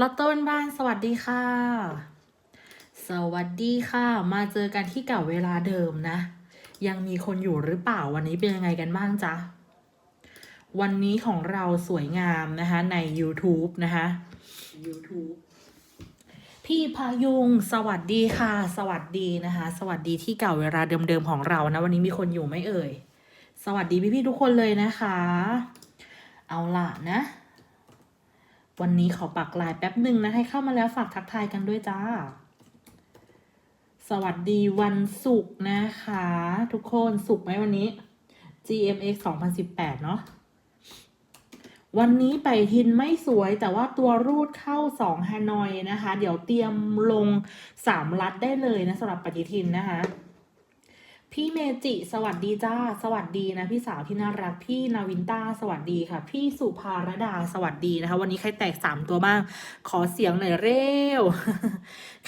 ลอตโต้บ้านๆสวัสดีค่ะ สวัสดีค่ะ มาเจอกันที่เก่าเวลาเดิมนะ ยังมีคนอยู่หรือเปล่าวันนี้เป็นยังไงกันบ้างจ๊ะ วันนี้ของเราสวยงามนะคะใน YouTube นะคะ YouTube พี่พายุงสวัสดีค่ะ สวัสดีนะคะ สวัสดีที่เก่าเวลาเดิมๆของเรานะวันนี้มีคนอยู่ไหมเอ่ย สวัสดีพี่ๆทุกคนเลยนะคะ เอาล่ะนะ วันนี้ขอปักลน์แป๊บหนึ่งนะ ให้เข้ามาแล้วฝากทักทายกันด้วยจ้า สวัสดีวันศุกร์นะคะ ทุกคนศุกร์ไหมวันนี้ GMX 2018 เนาะวันนี้ไปทินไม่สวยแต่ว่าตัวรูดเข้า 2 ฮานอยนะคะ เดี๋ยวเตรียมลง 3 ลัดได้เลยนะสำหรับปฏิทินนะคะ พี่เมจิสวัสดีจ้า สวัสดีนะพี่สาวที่น่ารักพี่นาวินต้าสวัสดีค่ะ พี่สุภารดาสวัสดีนะคะ วันนี้ใครแตกสามตัวบ้าง ขอเสียงหน่อยเร็ว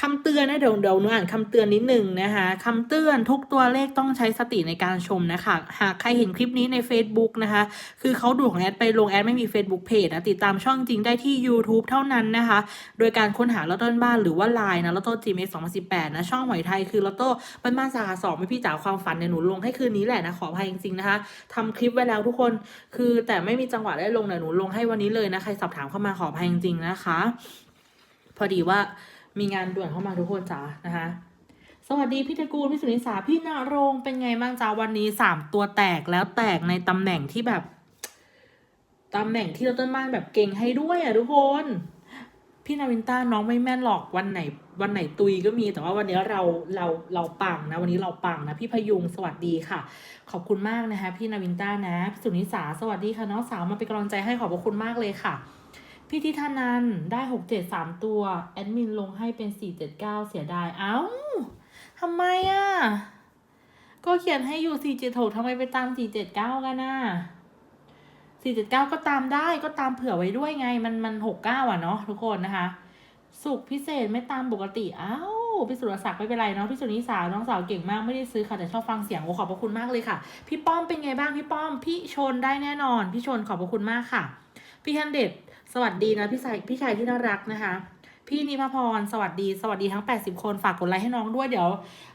คำเตือนนะเดี๋ยวเดี๋ยวหนูอ่านคำเตือนนิดหนึ่งนะคะคำเตือนทุกตัวเลขต้องใช้สติในการชมนะคะ หากใครเห็นคลิปนี้ใน Facebook นะคะ คือเขาดูของแอดไปลงแอดไม่มี Facebook Page นะติดตามช่องจริงได้ที่ YouTube เท่านั้นนะคะ โดยการค้นหาลอตโต้บ้านหรือว่า Line นะลอตโต้ GMX 2018นะช่องหวยไทยคือลอตโต้บ้านบ้านสาขาสองไม่พี่จ๋าความฝันเนี่ยหนูลงให้คืนนี้แหละนะขออภัยจริงๆนะคะทำคลิปไว้แล้วทุกคนคือแต่ไม่มีจังหวะได้ลงเนี่ยหนูลงให้วันนี้เลยนะใครสอบถามเข้ามาขออภัยจริงๆนะคะ พอดีว่า มีงานด่วนเข้ามาทุกคนจ๋านะคะ สวัสดีพี่ตระกูลพี่สุนิสาพี่นารงเป็นไงบ้างจ้าวันนี้สามตัวแตกแล้วแตกในตำแหน่งที่แบบตำแหน่งที่เราต้นบ้านแบบเก่งให้ด้วยอะทุกคน พี่นาวินต้าน้องไม่แม่นหรอกวันไหน วันไหนตุยก็มีแต่ว่าวันนี้เราเราเราปังนะ วันนี้เราปังนะ พี่พยุงสวัสดีค่ะ ขอบคุณมากนะคะ พี่นาวินต้านะพี่สุนิสาสวัสดีค่ะน้องสาวมาเป็นกำลังใจให้ขอบคุณมากเลยค่ะ พี่ทิธานันได้หกเจ็ดสามตัว แอดมินลงให้เป็นสี่เจ็ดเก้าเสียดาย เอ้าทำไมอะ ก็เขียนให้อยู่สี่เจ็ดหกทำไมไปตามสี่เจ็ดเก้ากันน่ะสี่เจ็ดเก้าก็ตามได้ก็ตามเผื่อไว้ด้วยไง มันมันหกเก้าอะเนาะทุกคนนะคะ สุขพิเศษไม่ตามปกติอ้าวพี่สุรศักดิ์ไม่เป็นไรเนาะพี่สุนิสาน้องสาวเก่งมากไม่ได้ซื้อค่ะแต่ชอบฟังเสียงโอ้ขอบพระคุณมากเลยค่ะ พี่ป้อมเป็นไงบ้างพี่ป้อม พี่ชนได้แน่นอน พี่ชนขอบพระคุณมากค่ะ พี่ฮันเดด สวัสดีนะพี่ชายพี่ชายที่น่ารักนะคะ พี่นิพพรสวัสดีสวัสดีทั้ง 80 คนฝากกดไลค์ให้น้องด้วยเดี๋ยว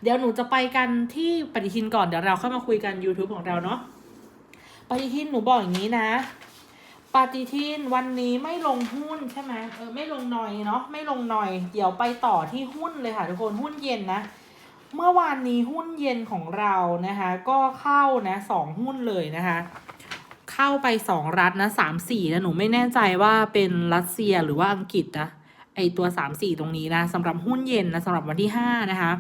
เดี๋ยวหนูจะไปกันที่ปฏิทินก่อนเดี๋ยวเราค่อยมาคุยกัน YouTube ของเราเนาะปฏิทินหนูบอกอย่างนี้นะปฏิทินวันนี้ไม่ลงหุ้นใช่ไหมเออไม่ลงหน่อยเนาะไม่ลงหน่อย เดี๋ยวไปต่อที่หุ้นเลยค่ะทุกคนหุ้นเย็นนะ เมื่อวานนี้หุ้นเย็นของเรานะคะ ก็เข้านะสองหุ้นเลยนะคะ เข้าไปสองรัฐนะสามสี่นะหนูไม่แน่ใจว่าเป็นรัสเซียหรือว่าอังกฤษนะไอตัวสามสี่ตรงนี้นะสำหรับหุ้นเย็นนะสำหรับวันที่ห้านะคะ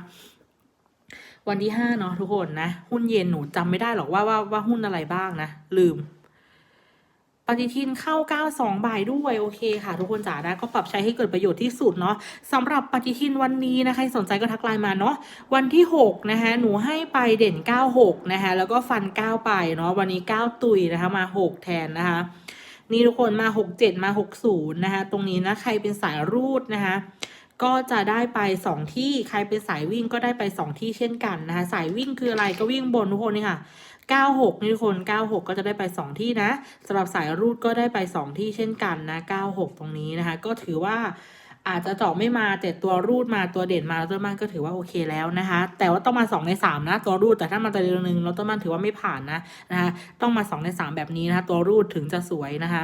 วันที่ห้าเนาะทุกคนนะ หุ้นเย็นหนูจำไม่ได้หรอกว่าว่าว่าหุ้นอะไรบ้างนะ ลืม ปฏิทินเข้า 92 บ่ายด้วยโอเคค่ะ ทุกคนจ๋าได้ก็ปรับใช้ให้เกิดประโยชน์ที่สุดเนาะสำหรับปฏิทินวันนี้นะคะใครสนใจก็ทักไลน์มาเนาะวันที่ 6 นะคะหนูให้ไปเด่น 96 นะคะแล้วก็ฟัน 9 ไปเนาะวันนี้ 9 ตุยนะคะมา 6 แทนนะคะนี่ทุกคนมา 67 มา 60 นะคะตรงนี้นะใครเป็นสายรูดนะคะก็จะได้ไป 2 ที่ใครเป็นสายวิ่งก็ได้ไป 2 ที่เช่นกันนะคะสายวิ่งคืออะไรก็วิ่งบนทุกคนนี่ค่ะ 96 นี่ทุกคน 96 ก็จะได้ไป 2 ที่นะสำหรับสายรูดก็ได้ไป 2 ที่เช่นกันนะ 96 ตรงนี้นะคะ ก็ถือว่าอาจจะเจาะไม่มาแต่ตัวรูดมาตัวเด่นมาแล้วตัวมันก็ถือว่าโอเคแล้วนะคะ แต่ว่าต้องมา 2 ใน 3 นะ ตัวรูดแต่ถ้ามาตัวเดียวหนึ่งแล้วตัวมันถือว่าไม่ผ่านนะนะคะต้องมา 2 ใน 3 แบบนี้นะคะตัวรูดถึงจะสวยนะคะ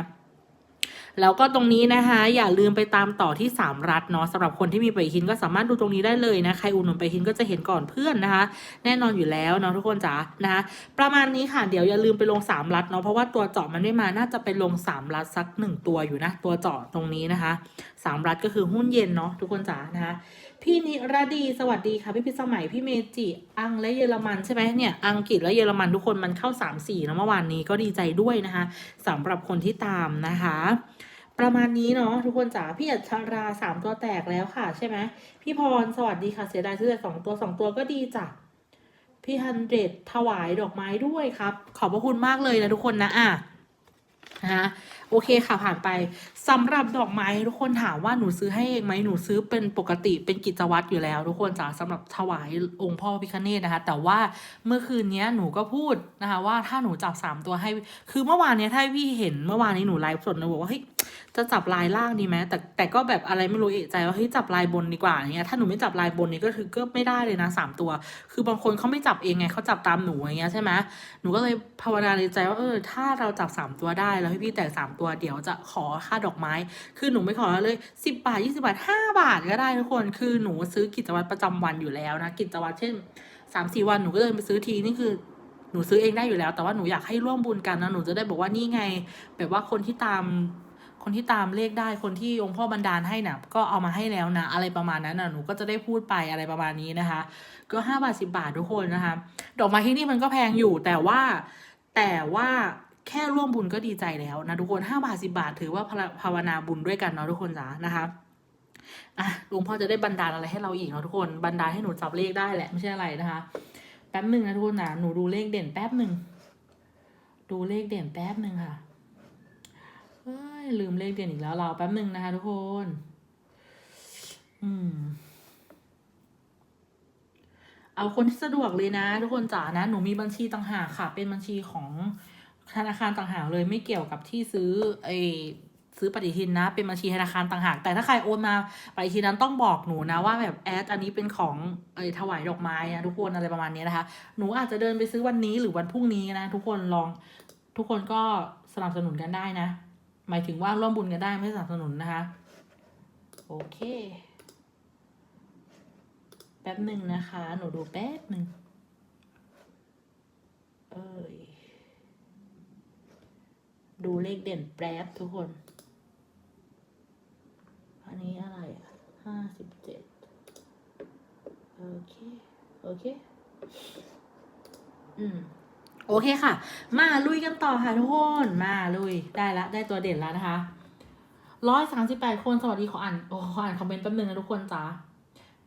แล้วก็ตรงนี้นะคะ อย่าลืมไปตามต่อที่ 3 รัฐเนาะสำหรับคนที่มีไปหินก็สามารถดูตรงนี้ได้เลยนะใครอุดหนุนไปหินก็จะเห็นก่อนเพื่อนนะคะ แน่นอนอยู่แล้วเนาะทุกคนจ๋านะคะประมาณนี้ค่ะเดี๋ยวอย่าลืมไปลง 3 รัฐเนาะเพราะว่าตัวเจาะมันไม่มาน่าจะไปลง 3 รัฐสัก 1 ตัวอยู่นะ ตัวเจาะตรงนี้นะคะ 3 รัฐก็คือหุ้นเย็นเนาะทุกคนจ๋านะคะ พี่นิรดีสวัสดีค่ะ พี่พิสมัยพี่เมจิ อังและเยอรมันใช่ไหมเนี่ยอังกฤษและเยอรมันทุกคนมันเข้า 3 4แล้วเมื่อวานนี้ก็ดีใจด้วยนะคะสำหรับคนที่ตามนะคะ ประมาณนี้เนาะทุกคนจ๋าพี่อัชราสามตัวแตกแล้วค่ะใช่ไหมพี่พรสวัสดีค่ะเสียดายซื้อแต่สองตัวสองตัวก็ดีจ้ะพี่ฮันเดรดถวายดอกไม้ด้วยครับ ขอบพระคุณมากเลยนะทุกคนนะอะนะคะ โอเคค่ะผ่านไปสำหรับดอกไม้ทุกคนถามว่าหนูซื้อให้เองไหมหนูซื้อเป็นปกติเป็นกิจวัตรอยู่แล้ว ทุกคนจ้าสำหรับถวายองค์พ่อพิคเนตนะคะ แต่ว่าเมื่อคืนนี้หนูก็พูดนะคะว่าถ้าหนูจับสามตัวให้ คือเมื่อวานเนี้ยถ้าพี่เห็นเมื่อวานนี้หนูไลฟ์สดหนูบอกว่าเฮ้ยจะจับลายล่างดีไหมแต่แต่ก็แบบอะไรไม่รู้เอะใจว่าเฮ้ยจับลายบนดีกว่าอย่างเงี้ยถ้าหนูไม่จับลายบนนี่ก็คือก็ไม่ได้เลยนะสามตัว คือบางคนเขาไม่จับเองไงเขาจับตามหนูอย่างเงี้ยใช่ไหมหนูก็เลยภาวนาในใจว่าเออถ้าเราจับสามตัวได้แล้วพี่แตกสามตัวเดี๋ยวจะขอค่าดอกไม้ คือหนูไม่ขอเลยสิบาทยี่สิบาทห้าบาทก็ได้ทุกคนคือหนูซื้อกิจวัตรประจำวันอยู่แล้วนะกิจวัตรเช่นสามสี่วันหนูก็เดินไปซื้อทีนี่คือหนูซื้อเองได้อยู่แล้ว แต่ว่าหนูอยากให้ร่วมบุญกันนะหนูจะได้บอกว่านี่ไง แบบว่าคนที่ตาม คนที่ตามเลขได้คนที่องค์พ่อบันดาลให้น่ะก็เอามาให้แล้วนะ อะไรประมาณนั้นน่ะหนูก็จะได้พูดไปอะไรประมาณนี้นะคะ ก็ห้าบาทสิบาททุกคนนะคะ ดอกไม้ที่นี่มันก็แพงอยู่แต่ว่าแต่ว่าแค่ร่วมบุญก็ดีใจแล้วนะทุกคนห้าบาทสิบาท ถือว่าภาวนาบุญด้วยกันเนาะทุกคนจ้านะคะอะหลวงพ่อจะได้บันดาลอะไรให้เราอีกเนาะทุกคนบันดาลให้หนูจับเลขได้แหละไม่ใช่อะไรนะคะ แป๊บหนึ่งนะทุกคนนะหนูดูเลขเด่นแป๊บหนึ่งดูเลขเด่นแป๊บหนึ่งค่ะ ลืมเลขเด่นอีกแล้วเราแป๊บหนึ่งนะคะทุกคน อืม เอาคนที่สะดวกเลยนะ ทุกคนจ๋านะ หนูมีบัญชีต่างหากค่ะ เป็นบัญชีของธนาคารต่างหากเลยไม่เกี่ยวกับที่ซื้อไอซื้อปฏิทินนะ เป็นบัญชีธนาคารต่างหาก แต่ถ้าใครโอนมาปฏิทินนั้นต้องบอกหนูนะว่าแบบแอดอันนี้เป็นของไอถวายดอกไม้นะทุกคนอะไรประมาณนี้นะคะ หนูอาจจะเดินไปซื้อวันนี้หรือวันพรุ่งนี้นะ ทุกคนลองทุกคนก็สนับสนุนกันได้นะ หมายถึงว่าร่วมบุญกันได้ไม่สนับสนุนนะคะ โอเค แป๊บหนึ่งนะคะ หนูดูแป๊บหนึ่งเอ้ยดูเลขเด่นแป๊บทุกคน อันนี้อะไรอะห้าสิบเจ็ดโอเค โอเค อืม โอเคค่ะ มาลุยกันต่อค่ะทุกคน มาลุยได้ละได้ตัวเด่นแล้วนะคะร้อยสามสิบแปดคนสวัสดีขออ่านโอ้ขออ่านคอมเมนต์แป๊บนึงนะทุกคนจ้า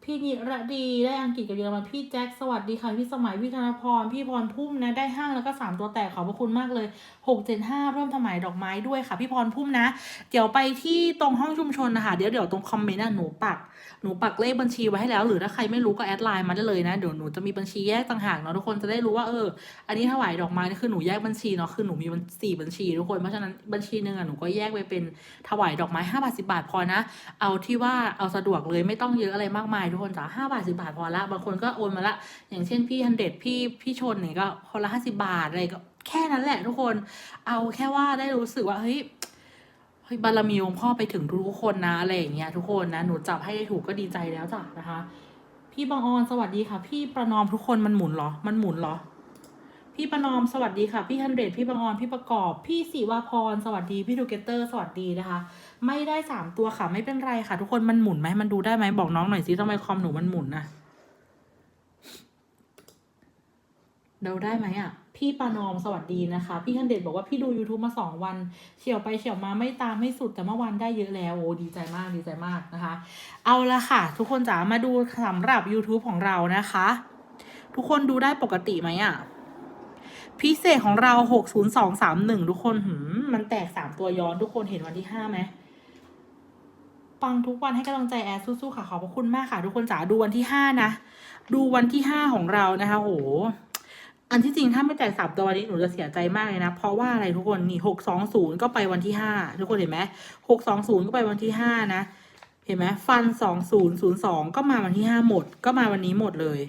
พี่นิรดีได้อังกฤษกับเยอรมันพี่แจ็คสวัสดีค่ะพี่สมัยพี่ธนพรพี่พรพุ่มนะได้ห้างแล้วก็สามตัวแตกขอบพระคุณมากเลยหกเจ็ดห้าร่วมถวายดอกไม้ด้วยค่ะ พี่พรพุ่มนะ เดี๋ยวไปที่ตรงห้องชุมชนนะคะเดี๋ยวเดี๋ยวตรงคอมเมนต์นะหนูปักหนูปักเลขบัญชีไว้ให้แล้ว หรือถ้าใครไม่รู้ก็แอดไลน์มาได้เลยนะเดี๋ยวหนูจะมีบัญชีแยกต่างหากเนาะทุกคนจะได้รู้ว่าเอออันนี้ถวายดอกไม้นี่คือหนูแยกบัญชีเนาะคือหนูมีบัญสี่บัญชีทุกคนเพราะฉะนั้นบัญชีหนึ่งอะหนูก็แยกไปเป็นถวายดอกไม้ห้าบาทสิบาทพอนะ เอาที่ว่าเอาสะดวกเลยไม่ต้องเยอะอะไรมากมายทุกคนจ้ะห้าบาทสิบาทพอละบางคนก็โอนมาละ อย่างเช่นพี่ฮันเดดพี่พี่ชนเนี่ยก็คนละห้าสิบาทอะไรก็แค่นั้นแหละทุกคนเอาแค่ว่าได้รู้สึกว่าเฮ้ยเฮ้ยบารมีองค์พ่อไปถึงทุกคนนะอะไรอย่างเงี้ยทุกคนนะหนูจับให้ได้ถูกก็ดีใจแล้วจ้ะนะคะ พี่บางออนสวัสดีค่ะ พี่ประนอมทุกคนมันหมุนเหรอ มันหมุนเหรอ พี่ประนอมสวัสดีค่ะ พี่ฮันเดรดพี่บางออนพี่ประกอบ พี่ศิวาพรสวัสดีพี่ดูเกเตอร์สวัสดีนะคะ ไม่ได้สามตัวค่ะ ไม่เป็นไรค่ะ ทุกคนมันหมุนไหมมันดูได้ไหมบอกน้องหน่อยสิทำไมคอมหนูมันหมุนนะเดาได้ไหมอะ พี่ปานอมสวัสดีนะคะ พี่ฮันเดดบอกว่าพี่ดู YouTube มาสองวัน เฉียวไปเฉียวมาไม่ตามไม่สุดแต่เมื่อวานได้เยอะแล้วโอ้ดีใจมากดีใจมากนะคะ เอาละค่ะ ทุกคนจ๋ามาดูสำหรับ YouTube ของเรานะคะ ทุกคนดูได้ปกติไหมอะพิเศษของเราหกศูนย์สองสามหนึ่งทุกคนหืมมันแตกสามตัวย้อนทุกคนเห็นวันที่ห้าไหม ปังทุกวันให้กำลังใจแอดสู้ๆค่ะขอบพระคุณมากค่ะ ทุกคนจ๋าดูวันที่ห้านะ ดูวันที่ห้าของเรานะคะโหอันที่จริงถ้าไม่แตกสามตัววันนี้หนูจะเสียใจมากเลยนะ เพราะว่าอะไรทุกคนนี่หกสองศูนย์ก็ไปวันที่ห้าทุกคนเห็นไหมหกสองศูนย์ก็ไปวันที่ห้านะ เห็นไหมฟันสองศูนย์ศูนย์สองก็มาวันที่ห้าหมด ก็มาวันนี้หมดเลย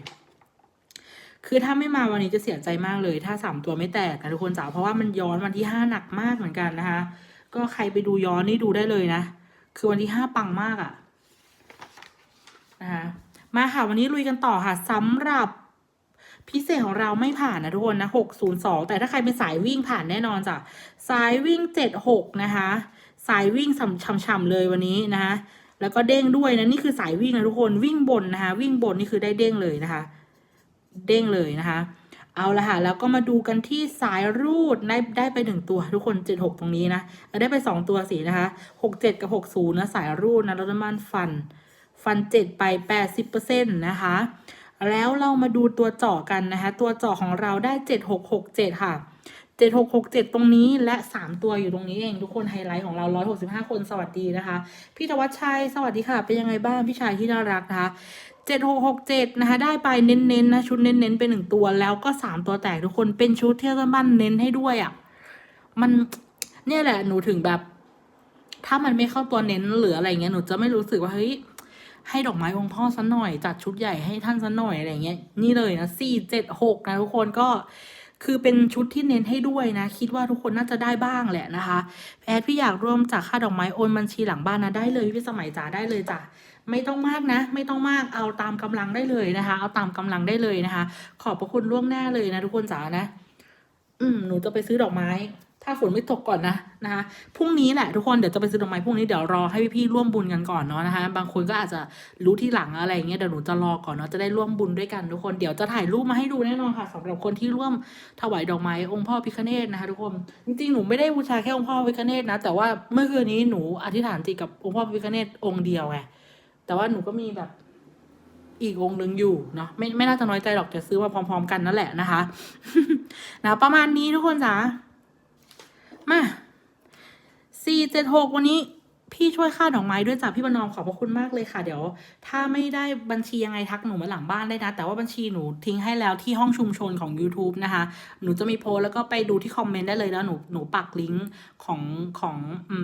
คือถ้าไม่มาวันนี้จะเสียใจมากเลย ถ้าสามตัวไม่แตกนะทุกคนจ๋าเพราะว่ามันย้อนวันที่ห้าหนักมากเหมือนกันนะคะ ก็ใครไปดูย้อนนี่ดูได้เลยนะ คือวันที่ห้าปังมากอะ่ะนะคะมาค่ะ วันนี้ลุยกันต่อค่ะสำหรับพิเศษของเราไม่ผ่านนะทุกคนนะหกศูนย์สองแต่ถ้าใครเป็นสายวิ่งผ่านแน่นอนจ้ะสายวิ่งเจ็ดหกนะคะ สายวิ่งช่ำๆเลยวันนี้นะคะแล้วก็เด้งด้วยนะนี่คือสายวิ่งนะทุกคนวิ่งบนนะคะ วิ่งบนนี่คือได้เด้งเลยนะคะ เด้งเลยนะคะ เอาละค่ะแล้วก็มาดูกันที่สายรูดได้ได้ไปหนึ่งตัวทุกคนเจ็ดหกตรงนี้นะได้ไปสองตัวสีนะคะหกเจ็ดกับหกศูนย์นะสายรูดนะรถน้ำมันฟัน ฟันเจ็ดไปแปดสิบเปอร์เซ็นต์นะคะ แล้วเรามาดูตัวเจาะกันนะคะ ตัวเจาะของเราได้เจ็ดหกหกเจ็ดค่ะ เจ็ดหกหกเจ็ดตรงนี้และสามตัวอยู่ตรงนี้เอง ทุกคนไฮไลท์ของเราร้อยหกสิบห้าคนสวัสดีนะคะ พี่ธวัชชัย สวัสดีค่ะ เป็นยังไงบ้างพี่ชายที่น่ารักนะคะเจ็ดหกหกเจ็ดนะคะ ได้ไปเน้นๆนะชุดเน้นๆไปหนึ่งตัวแล้วก็สามตัวแตกทุกคนเป็นชุดเที่ยวบ้านเน้นให้ด้วยอะ่ะ มันเนี่ยแหละหนูถึงแบบ ถ้ามันไม่เข้าตัวเน้นหรืออะไรเงี้ยหนูจะไม่รู้สึกว่าเฮ้ยให้ดอกไม้องค์พ่อซะหน่อยจัดชุดใหญ่ให้ท่านซะหน่อยอะไรเงี้ยนี่เลยนะสี่เจ็ดหกนะทุกคนก็ คือเป็นชุดที่เน้นให้ด้วยนะ คิดว่าทุกคนน่าจะได้บ้างแหละนะคะ แอดพี่อยากร่วมจากค่าดอกไม้โอนบัญชีหลังบ้านนะได้เลยพี่สมัยจ๋าได้เลยจ้ะไม่ต้องมากนะ ไม่ต้องมากเอาตามกำลังได้เลยนะคะ เอาตามกำลังได้เลยนะคะ ขอบพระคุณล่วงหน้าเลยนะทุกคนจ๋านะ อืมหนูจะไปซื้อดอกไม้ ถ้าฝนไม่ตกก่อนนะนะคะพรุ่งนี้แหละทุกคนเดี๋ยวจะไปซื้อดอกไม้พรุ่งนี้เดี๋ยวรอให้พี่ๆร่วมบุญกันก่อนเนาะนะคะ บางคนก็อาจจะรู้ที่หลังอะไรอย่างเงี้ยเดี๋ยวหนูจะรอก่อนเนาะจะได้ร่วมบุญด้วยกันทุกคนเดี๋ยวจะถ่ายรูปมาให้ดูแน่นอนค่ะสำหรับคนที่ร่วมถวายดอกไม้องค์พ่อพิคเนตนะคะทุกคนจริงๆหนูไม่ได้บูชาแค่องค์พ่อพิคเนตนะ แต่ว่าเมื่อคืนนี้หนูอธิษฐานจิตกับองค์พ่อพิคเนตองค์เดียวไงแต่ว่าหนูก็มีแบบอีกองค์หนึ่งอยู่เนาะไม่ไม่น่าจะน้อยใจหรอกจะซื้อมาพร้อม ๆ กันนั่นแหละนะคะนะประมาณนี้ทุกคนจ๋า มาสี่เจ็ดหกวันนี้ พี่ช่วยค่าดอกไม้ด้วยจ้ะพี่ประนอมขอบพระคุณมากเลยค่ะ เดี๋ยว ถ้าไม่ได้บัญชียังไงทักหนูมาหลังบ้านได้นะ แต่ว่าบัญชีหนูทิ้งให้แล้วที่ห้องชุมชนของ YouTube นะคะ หนูจะมีโพสแล้วก็ไปดูที่คอมเมนต์ได้เลยแล้วหนูหนูปักลิงก์ของของ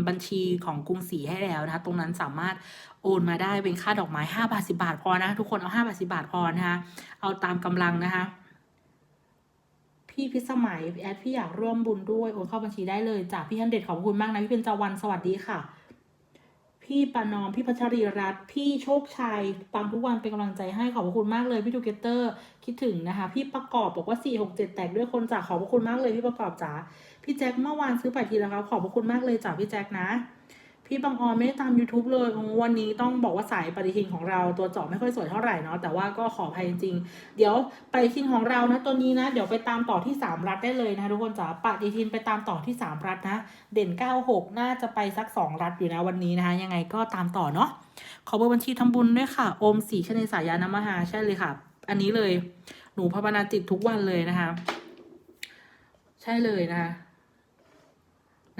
บัญชีของกรุงศรีให้แล้วนะคะ ตรงนั้นสามารถโอนมาได้เป็นค่าดอกไม้ห้าบาทสิบาทพอนะทุกคนเอาห้าบาทสิบาทพอนะคะเอาตามกำลังนะคะ พี่พิสมัยแอดพี่อยากร่วมบุญด้วยโอนเข้าบัญชีได้เลยจ้ะพี่ฮันเดชขอบคุณมากนะพี่เป็นจาวันสวัสดีค่ะ พี่ปานอมพี่พัชรีรัตน์พี่โชคชัยปังทุกวันเป็นกำลังใจให้ขอบคุณมากเลยพี่ทูเกเตอร์คิดถึงนะคะ พี่ประกอบบอกว่าสี่หกเจ็ดแตกด้วยคนจ้ะขอบคุณมากเลยพี่ประกอบจ๋าพี่แจ็คเมื่อวานซื้อไปทีแล้วครับขอบคุณมากเลยจ้ะพี่แจ็คนะ พี่บางออนไม่ได้ตาม YouTube เลยวันนี้ต้องบอกว่าสายปฏิทินของเราตัวจาะไม่ค่อยสวยเท่าไหร่เนาะแต่ว่าก็ขออภัยจริงๆเดี๋ยวปฏิทินของเรานะตัวนี้นะ เดี๋ยวไปตามต่อที่ 3 รัฐได้เลยนะทุกคนจ๋าปฏิทินไปตามต่อที่ 3 รัฐนะ เด่น 96 น่าจะไปสัก 2 รัฐอยู่นะวันนี้นะคะยังไงก็ตามต่อเนาะขอเบอร์บัญชีทำบุญด้วยค่ะ โอมสีชนสายานามหาใช่เลยค่ะ อันนี้เลย หนูภาวนาจิตทุกวันเลยนะคะ ใช่เลยนะคะ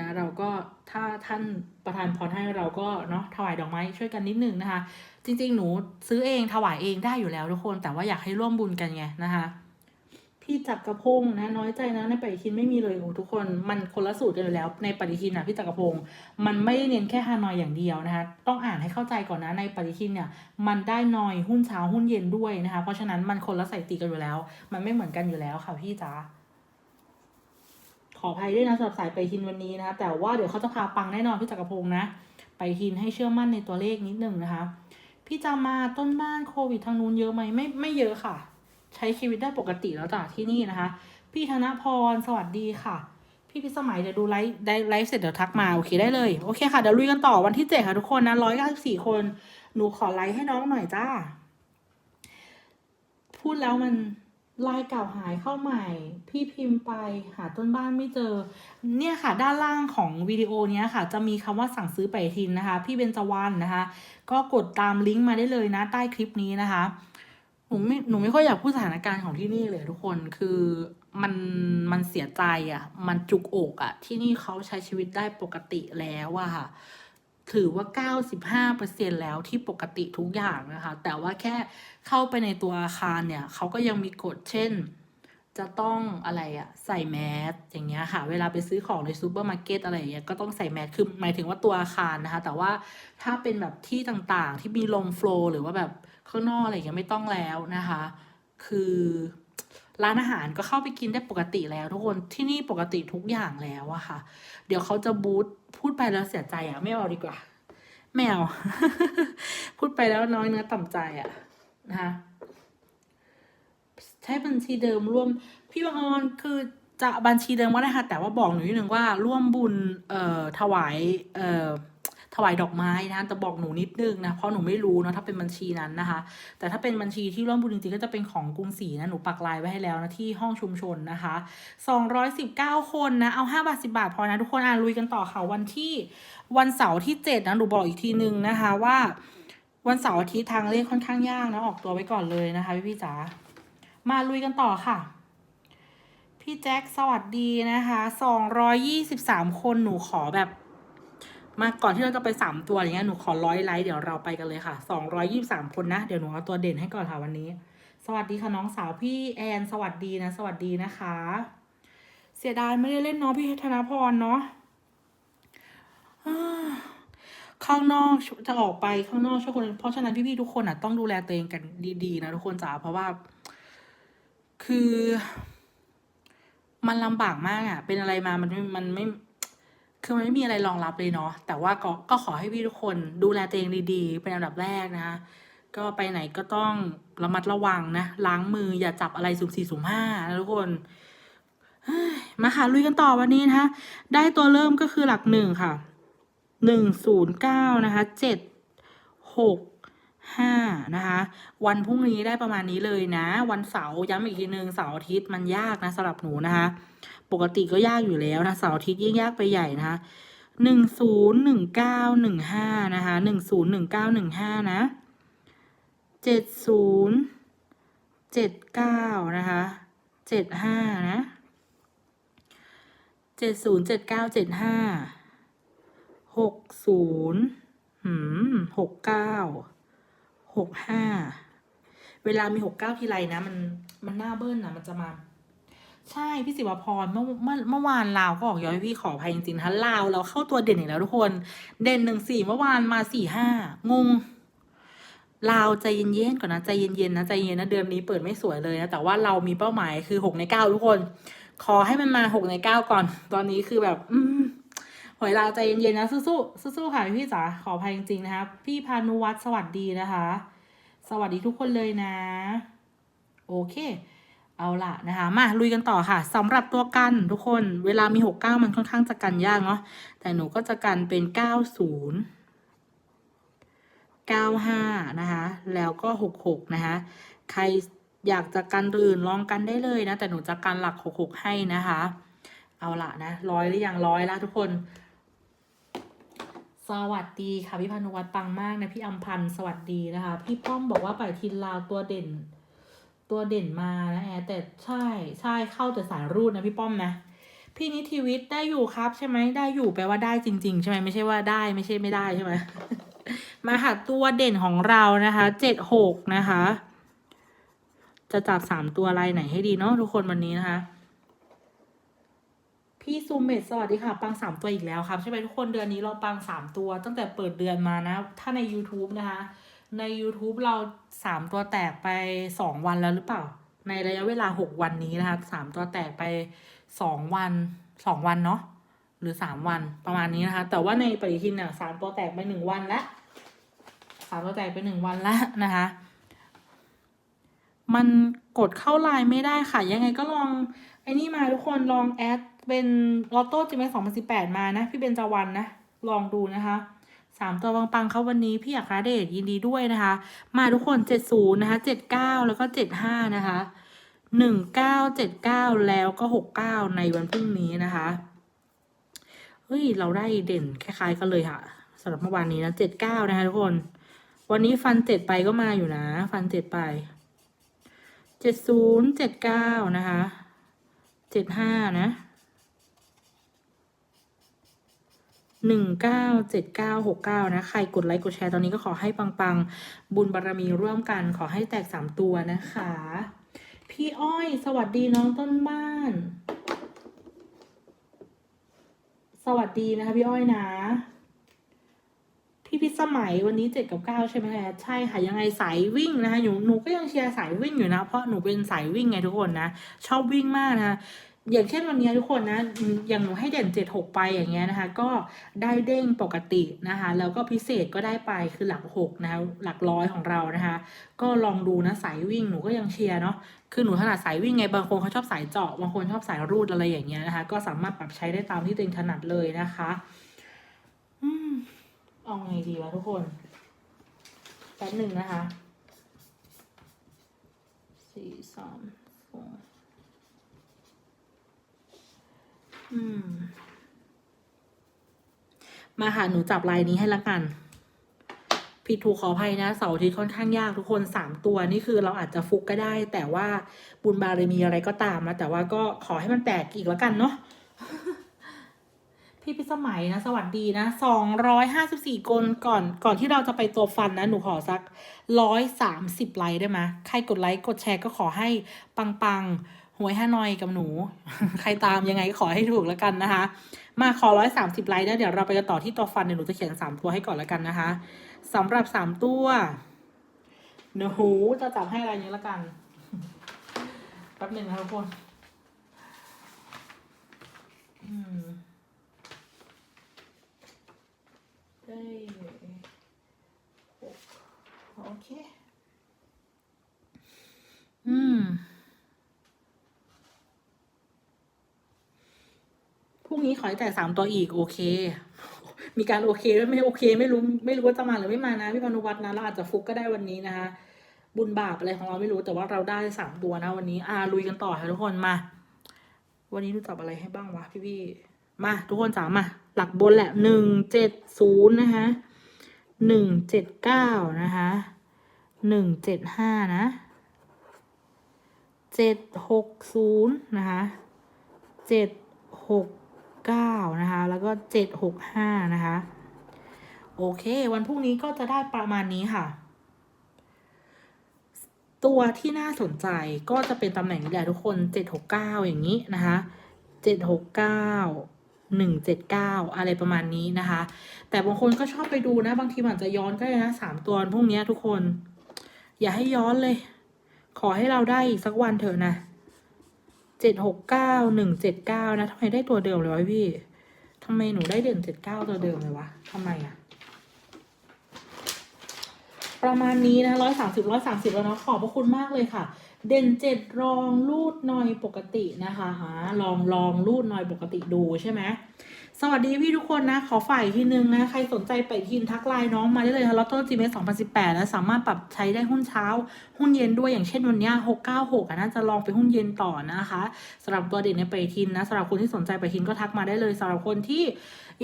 นะเราก็ถ้าท่านประทานพรให้เราก็เนาะถวายดอกไม้ช่วยกันนิดนึงนะคะ จริง ๆ หนูซื้อเองถวายเองได้อยู่แล้วทุกคน แต่ว่าอยากให้ร่วมบุญกันไงนะคะพี่จักรพงศ์นะน้อยใจนะในปฏิทินไม่มีเลยโอ้ทุกคนมันคนละสูตรกันอยู่แล้ว ในปฏิทินนะพี่จักรพงศ์มันไม่ได้เน้นแค่ฮานอยอย่างเดียวนะคะต้องอ่านให้เข้าใจก่อนนะในปฏิทินเนี่ยมันได้นอยหุ้นเช้าหุ้นเย็นด้วยนะคะเพราะฉะนั้นมันคนละใส่ตีกันอยู่แล้ว มันไม่เหมือนกันอยู่แล้วค่ะพี่จ๋า ขออภัยด้วยนะสำหรับสายไปทินวันนี้นะคะแต่ว่าเดี๋ยวเขาจะพาปังแน่นอนพี่จักรพงศ์นะ ไปทินให้เชื่อมั่นในตัวเลขนิดหนึ่งนะคะ พี่จะมาต้นบ้านโควิดทางนู้นเยอะไหมไม่ไม่เยอะค่ะ ใช้ชีวิตได้ปกติแล้วจ้ะที่นี่นะคะ พี่ธนพรสวัสดีค่ะ พี่พิสมัยเดี๋ยวดูไลฟ์ได้ไลฟ์เสร็จเดี๋ยวทักมาโอเคได้เลยโอเคค่ะเดี๋ยวลุยกันต่อวันที่เจ็ดค่ะทุกคนนะร้อยเก้าสิบสี่คนหนูขอไลฟ์ให้น้องหน่อยจ้า พูดแล้วมัน ลายเก่าหายเข้าใหม่ พี่พิมพ์ไปหาต้นบ้านไม่เจอ เนี่ยค่ะด้านล่างของวิดีโอเนี้ยค่ะ จะมีคำว่าสั่งซื้อไปทินนะคะ พี่เบญจวรรณนะคะ ก็กดตามลิงก์มาได้เลยนะใต้คลิปนี้นะคะหนูไม่หนูไม่ค่อยอยากพูดสถานการณ์ของที่นี่เลยทุกคนคือมันมันเสียใจอะ่ะ มันจุกอกอะ่ะ ที่นี่เขาใช้ชีวิตได้ปกติแล้วอะค่ะ ถือว่า 95%แล้วที่ปกติทุกอย่างนะคะ แต่ว่าแค่เข้าไปในตัวอาคารเนี่ยเขาก็ยังมีกฎเช่น จะต้องอะไรอะใส่แมสอย่างเงี้ยค่ะ เวลาไปซื้อของในซูเปอร์มาร์เก็ตอะไรอย่างเงี้ยก็ต้องใส่แมสคือหมายถึงว่าตัวอาคารนะคะ แต่ว่าถ้าเป็นแบบที่ต่างๆที่มีลมโฟล์หรือว่าแบบข้างนอกอะไรอย่างเงี้ยไม่ต้องแล้วนะคะ คือ ร้านอาหารก็เข้าไปกินได้ปกติแล้วทุกคนที่นี่ปกติทุกอย่างแล้วอะค่ะ เดี๋ยวเขาจะบูธพูดไปแล้วเสียใจอะไม่เอาดีกว่าไม่เอาพูดไปแล้วน้อยเนื้อต่ำใจอะนะคะใช้บัญชีเดิมร่วม พี่บางออนคือจะบัญชีเดิมก็ได้ค่ะแต่ว่าบอกหนูนิดนึงว่าร่วมบุญเอ่อถวายเอ่อ ถวายดอกไม้นะแต่บอกหนูนิดนึงนะเพราะหนูไม่รู้เนอะถ้าเป็นบัญชีนั้นนะคะ แต่ถ้าเป็นบัญชีที่ร่วมบุญจริงๆก็จะเป็นของกรุงศรีนะหนูปักลายไว้ให้แล้วนะที่ห้องชุมชนนะคะ 219 คนนะเอา5บาท10 บาทพอนะทุกคนอ่านลุยกันต่อค่ะวันที่วันเสาร์ที่ 7 นะหนูบอกอีกทีนึงนะคะว่าวันเสาร์อาทิตย์ทางเลขค่อนข้างยากนะออกตัวไว้ก่อนเลยนะคะพี่พี่จ๋ามาลุยกันต่อค่ะ พี่แจ็คสวัสดีนะคะสองร้อยยี่สิบสามคนหนูขอแบบ มาก่อนที่เราจะไปสามตัวอย่างเงี้ยหนูขอร้อยไลค์เดี๋ยวเราไปกันเลยค่ะสองร้อยี่สามคนนะ เดี๋ยวหนูเอาตัวเด่นให้ก่อนค่ะวันนี้ สวัสดีค่ะน้องสาวพี่แอนสวัสดีนะ สวัสดีนะคะ เสียดายไม่ได้เล่นเนาะพี่ธนพรเนาะข้างนอกจะออกไปข้างนอกช่วยคนเพราะฉะนั้นพี่ๆทุกคนอะต้องดูแลตัวเองกันดีๆนะทุกคนจ๋าเพราะว่า คือ มันลำบากมากอะ เป็นอะไรมามันมันไม่ คือมันไม่มีอะไรรองรับเลยเนาะแต่ว่าก็ก็ขอให้พี่ทุกคนดูแลตัวเองดีๆ เป็นอันดับแรกนะ ก็ไปไหนก็ต้องระมัดระวังนะ ล้างมืออย่าจับอะไรสุ่มสี่สุ่มห้านะทุกคนมาค่ะลุยกันต่อวันนี้นะคะ ได้ตัวเริ่มก็คือหลักหนึ่งค่ะหนึ่งศูนย์เก้านะคะเจ็ดหกห้านะคะวันพรุ่งนี้ได้ประมาณนี้เลยนะ วันเสาร์ย้ำอีกทีหนึ่งเสาร์อาทิตย์มันยากนะสำหรับหนูนะคะ ปกติก็ยากอยู่แล้วนะเสาร์อาทิตย์ยิ่งยากไปใหญ่นะคะหนึ่งศูนย์หนึ่งเก้าหนึ่งห้านะคะหนึ่งศูนย์หนึ่งเก้าหนึ่งห้านะเจ็ดศูนย์เจ็ดเก้านะคะเจ็ดห้านะเจ็ดศูนย์เจ็ดเก้าเจ็ดห้าหกศูนย์หืมหกเก้าหกห้าเวลามีหกเก้าทีไรนะ มันมันหน้าเบิ้ลนะมันจะมา ใช่พี่สิวพรเมื่อเมื่อเมื่อวานลาวก็ออกย้อยพี่ขออภัยจริงๆนะคะลาวเราเข้าตัวเด่นอีกแล้วทุกคน เด่นหนึ่งสี่เมื่อวานมาสี่ห้างงลาวใจเย็นๆก่อนนะใจเย็นๆนะใจเย็นนะเดือนนี้เปิดไม่สวยเลยนะแต่ว่าเรามีเป้าหมายคือหกในเก้าทุกคน ขอให้มันมาหกในเก้าก่อน ตอนนี้คือแบบ อืมหอยลาวใจเย็นๆนะสู้ๆสู้ๆค่ะพี่จ๋าขออภัยจริงๆนะคะพี่พานุวัฒน์สวัสดีนะคะ สวัสดีทุกคนเลยนะ โอเค เอาล่ะนะคะมาลุยกันต่อค่ะสำหรับตัวกันทุกคนเวลามีหกเก้ามันค่อนข้างจะกันยากเนาะแต่หนูก็จะกันเป็นเก้าศูนย์เก้าห้านะคะแล้วก็หกหกนะคะใครอยากจะกันตื่นลองกันได้เลยนะ แต่หนูจะกันหลักหกหกให้นะคะ เอาล่ะนะร้อยหรือยังร้อยแล้วทุกคน สวัสดีค่ะพี่พานุวัฒน์ปังมากนะพี่อัมพันธ์สวัสดีนะคะ พี่ป้อมบอกว่าปล่อยทินลาวตัวเด่น ตัวเด่นมานะแอร์แต่ใช่ใช่เข้าแต่สายรูดนะพี่ป้อมนะพี่นิติวิทย์ได้อยู่ครับใช่ไหมได้อยู่แปลว่าได้จริง ๆ ใช่ไหมไม่ใช่ว่าได้ไม่ใช่ไม่ได้ใช่ไหมมาค่ะตัวเด่นของเรานะคะเจ็ดหกนะคะ จะจับสามตัวลายไหนให้ดีเนาะทุกคนวันนี้นะคะ พี่ซูมเมดสวัสดีค่ะ ปังสามตัวอีกแล้วครับ ใช่ไหมทุกคนเดือนนี้เราปังสามตัวตั้งแต่เปิดเดือนมานะ ถ้าใน YouTube นะคะ ใน YouTube เราสามตัวแตกไปสองวันแล้วหรือเปล่า ในระยะเวลาหกวันนี้นะคะสามตัวแตกไปสองวันสองวันเนาะหรือสามวันประมาณนี้นะคะ แต่ว่าในปฏิทินเนี่ยสามตัวแตกไปหนึ่งวันละสามตัวแตกไปหนึ่งวันละนะคะ มันกดเข้าไลน์ไม่ได้ค่ะ ยังไงก็ลองไอ้นี่มาทุกคนลองแอดเป็นลอตโต้จิมเมสองพันสิบแปดมานะ พี่เบนจาวันนะ ลองดูนะคะ สามตัวปังๆเขาวันนี้พี่อัครเดชยินดีด้วยนะคะ มาทุกคนเจ็ดศูนย์นะคะเจ็ดเก้าแล้วก็เจ็ดห้านะคะหนึ่งเก้าเจ็ดเก้าแล้วก็หกเก้าในวันพรุ่งนี้นะคะเฮ้ยเราได้เด่นคล้ายๆกันเลยค่ะสำหรับเมื่อวานนี้นะเจ็ดเก้านะคะทุกคน วันนี้ฟันเจ็ดไปก็มาอยู่นะ ฟันเจ็ดไปเจ็ดศูนย์เจ็ดเก้านะคะเจ็ดห้านะ หนึ่งเก้าเจ็ดเก้าหกเก้านะ ใครกดไลค์กดแชร์ตอนนี้ก็ขอให้ปังๆ บุญบารมีร่วมกันขอให้แตกสามตัวนะคะ พี่อ้อยสวัสดีน้องต้นบ้าน สวัสดีนะคะพี่อ้อยนะพี่พิสมัยวันนี้เจ็ดกับเก้าใช่ไหมคะใช่ค่ะยังไงสายวิ่งนะคะอยู่หนูก็ยังเชียร์สายวิ่งอยู่นะ เพราะหนูเป็นสายวิ่งไงทุกคนนะ ชอบวิ่งมากนะคะ อย่างเช่นวันนี้ทุกคนนะอย่างหนูให้เด่นเจ็ดหกไปอย่างเงี้ยนะคะ ก็ได้เด้งปกตินะคะ แล้วก็พิเศษก็ได้ไปคือหลักหกนะคะหลักร้อยของเรานะคะ ก็ลองดูนะสายวิ่งหนูก็ยังเชียร์เนาะคือหนูถนัดสายวิ่งไงบางคนเขาชอบสายเจาะบางคนชอบสายรูดอะไรอย่างเงี้ยนะคะ ก็สามารถปรับใช้ได้ตามที่ตัวเองถนัดเลยนะคะอืมเอาไงดีวะทุกคนแป๊บหนึ่งนะคะสี่สามสองอื มาหาหนูจับลายนี้ให้ละกัน ผิดถูกขออภัยนะ เสาร์อาทิตย์ค่อนข้างยากทุกคนสามตัวนี่คือเราอาจจะฟุกก็ได้ แต่ว่าบุญบารมีอะไรก็ตามนะแต่ว่าก็ขอให้มันแตกอีกล้วกันเนาะพี่พิสมัยนะ สวัสดีนะสองร้อยห้าสิบสี่คนก่อนก่อนที่เราจะไปตัวฟันนะ หนูขอสักร้อยสามสิบไลค์ได้ไหมใครกดไลค์กดแชร์ก็ขอให้ปังปัง หวยฮานอยกับหนู ใครตามยังไงก็ขอให้ถูกแล้วกันนะคะ มาขอร้อยสามสิบไลค์แล้วเดี๋ยวเราไปกันต่อที่ตัวฟันเดี๋ยวหนูจะเขียนสามตัวให้ก่อนแล้วกันนะคะสำหรับสามตัวหนูจะจับให้อะไรนี้แล้วกันแป๊บหนึ่งนะทุกคนอืมได้หกโอเค อืม พรุ่งนี้ขอให้แต่สามตัวอีกโอเค มีการโอเคด้วยไม่โอเค ไม่รู้ไม่รู้ว่าจะมาหรือไม่มานะพี่พานุวัฒน์นะเราอาจจะฟุกก็ได้วันนี้นะคะบุญบาปอะไรของเราไม่รู้แต่ว่าเราได้สามตัวนะวันนี้ อ่าลุยกันต่อค่ะทุกคนมา วันนี้ดูจับอะไรให้บ้างวะพี่พี่มาทุกคนจ๋ามาหลักบนแหละหนึ่งเจ็ดศูนย์นะคะหนึ่งเจ็ดเก้านะคะหนึ่งเจ็ดห้านะเจ็ดหกศูนย์นะคะเจ็ดหก เก้านะคะ แล้วก็เจ็ดหกห้านะคะ โอเค วันพรุ่งนี้ก็จะได้ประมาณนี้ค่ะ ตัวที่น่าสนใจก็จะเป็นตำแหน่งนี้แหละทุกคนเจ็ดหกเก้าอย่างนี้นะคะเจ็ดหกเก้าหนึ่งเจ็ดเก้าอะไรประมาณนี้นะคะ แต่บางคนก็ชอบไปดูนะ บางทีมันอาจจะย้อนก็ได้นะสามตัวพวกนี้ทุกคน อย่าให้ย้อนเลย ขอให้เราได้อีกสักวันเถอะนะ เจ็ดหกเก้าหนึ่งเจ็ดเก้านะทำไมได้ตัวเดิมเลยวะพี่ทำไมหนูได้เด่นเจ็ดเก้าตัวเดิมเลยวะทำไมอะประมาณนี้นะร้อยสามสิบร้อยสามสิบแล้วเนาะขอบพระคุณมากเลยค่ะ เด่นเจ็ดรองรูดหน่อยปกตินะคะหาลองลองรูดหน่อยปกติดูใช่ไหม สวัสดีพี่ทุกคนนะ ขอฝ่ายทีนึงนะ ใครสนใจไปทีนทักไลน์น้องมาได้เลยค่ะลอตโต้จีเมสองพันสิบแปดนะสามารถปรับใช้ได้หุ้นเช้า หุ้นเย็นด้วยอย่างเช่นวันนี้หกเก้าหกน่าจะลองไปหุ้นเย็นต่อนะคะสำหรับตัวเด่นในไปทินนะสำหรับคนที่สนใจไปทินก็ทักมาได้เลยสำหรับคนที่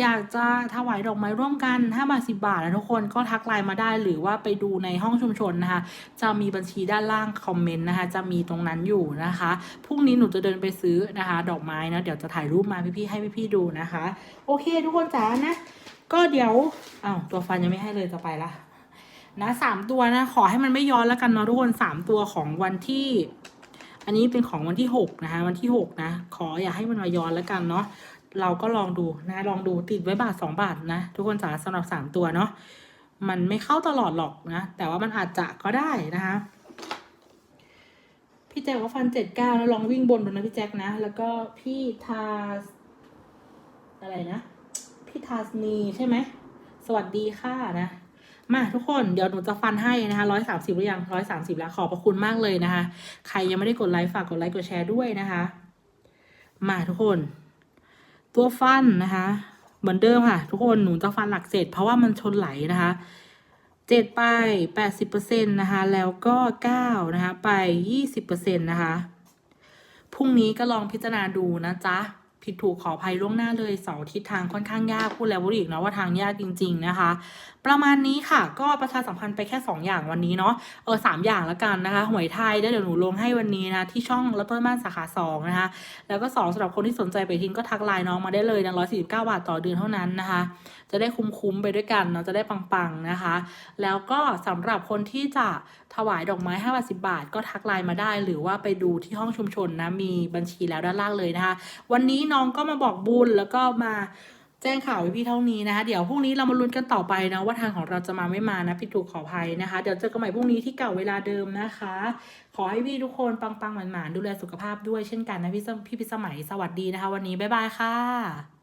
อยากจะถวายดอกไม้ร่วมกัน5บาท10 บาทนะทุกคนก็ทักไลน์มาได้หรือว่าไปดูในห้องชุมชนนะคะ จะมีบัญชีด้านล่างคอมเมนต์นะคะ จะมีตรงนั้นอยู่นะคะพรุ่งนี้หนูจะเดินไปซื้อนะคะ ดอกไม้นะเดี๋ยวจะถ่ายรูปมาพี่ๆให้พี่ๆดูนะคะ โอเค ทุกคนจ๋านะ ก็เดี๋ยวอ้าวตัวฟันยังไม่ให้เลยจะไปละนะสามตัวนะ ขอให้มันไม่ย้อนแล้วกันเนาะทุกคนสามตัวของวันที่ อันนี้เป็นของวันที่หกนะคะ วันที่หกนะ ขออย่าให้มันมาย้อนแล้วกันเนาะ เราก็ลองดูนะลองดูติดไว้บาทสองบาทนะ ทุกคนจ๋าสำหรับสามตัวเนาะมันไม่เข้าตลอดหรอกนะ แต่ว่ามันอาจจะก็ได้นะคะ พี่แจ็คก็ฟันเจ็ดเก้าแล้วลองวิ่งบนดูนะพี่แจ็คนะ แล้วก็พี่ทาอะไรนะ พี่ทาสนีใช่ไหม สวัสดีค่ะนะ มาทุกคนเดี๋ยวหนูจะฟันให้นะคะร้อยสามสิบหรือยังร้อยสามสิบแล้วขอบพระคุณมากเลยนะคะ ใครยังไม่ได้กดไลค์ฝากกดไลค์กดแชร์ด้วยนะคะ มาทุกคน ตัวฟันนะคะ เหมือนเดิมค่ะ ทุกคนหนูจะฟันหลักเศษเพราะว่ามันชนไหลนะคะเจ็ดไปแปดสิบเปอร์เซ็นต์นะคะ แล้วก็เก้านะคะ ไปยี่สิบเปอร์เซ็นต์นะคะพรุ่งนี้ก็ลองพิจารณาดูนะจ๊ะผิดถูกขออภัยล่วงหน้าเลยเสาร์อาทิศทางค่อนข้างยากพูดแล้วพูดอีกเนาะว่าทางยากจริง ๆ นะคะ ประมาณนี้ค่ะ ก็ประชาสัมพันธ์ไปแค่ 2 อย่างวันนี้เนาะเออสามอย่างล้วกันนะคะ หวยไทยเดี๋ยวหนูลงให้วันนี้นะ ที่ช่องแล้วต้นบ้านสาขา 2 นะคะ แล้วก็ 2สำหรับคนที่สนใจไปทิ้งก็ทักไลน์น้องมาได้เลยนะร้อยสี่สิบเก้าบาทต่อเดือนเท่านั้นนะคะ จะได้คุ้มๆไปด้วยกันเนาะจะได้ปังๆนะคะ แล้วก็สำหรับคนที่จะถวายดอกไม้5บาท10บาท ก็ทักไลน์มาได้ หรือว่าไปดูที่ห้องชุมชนนะมีบัญชีแล้วด้านล่างเลยนะคะ วันนี้น้องก็มาบอกบุญแล้วก็มา แจ้งข่าวไว้พี่เท่านี้นะคะ เดี๋ยวพรุ่งนี้เรามาลุ้นกันต่อไปนะว่าทางของเราจะมาไม่มานะพี่ถูกขออภัยนะคะ เดี๋ยวเจอกันใหม่พรุ่งนี้ที่เก่าเวลาเดิมนะคะ ขอให้พี่ทุกคนปังๆหมานๆดูแลสุขภาพด้วยเช่นกันนะพี่พี่พิสมัยสวัสดีนะคะ วันนี้บ๊ายบายค่ะ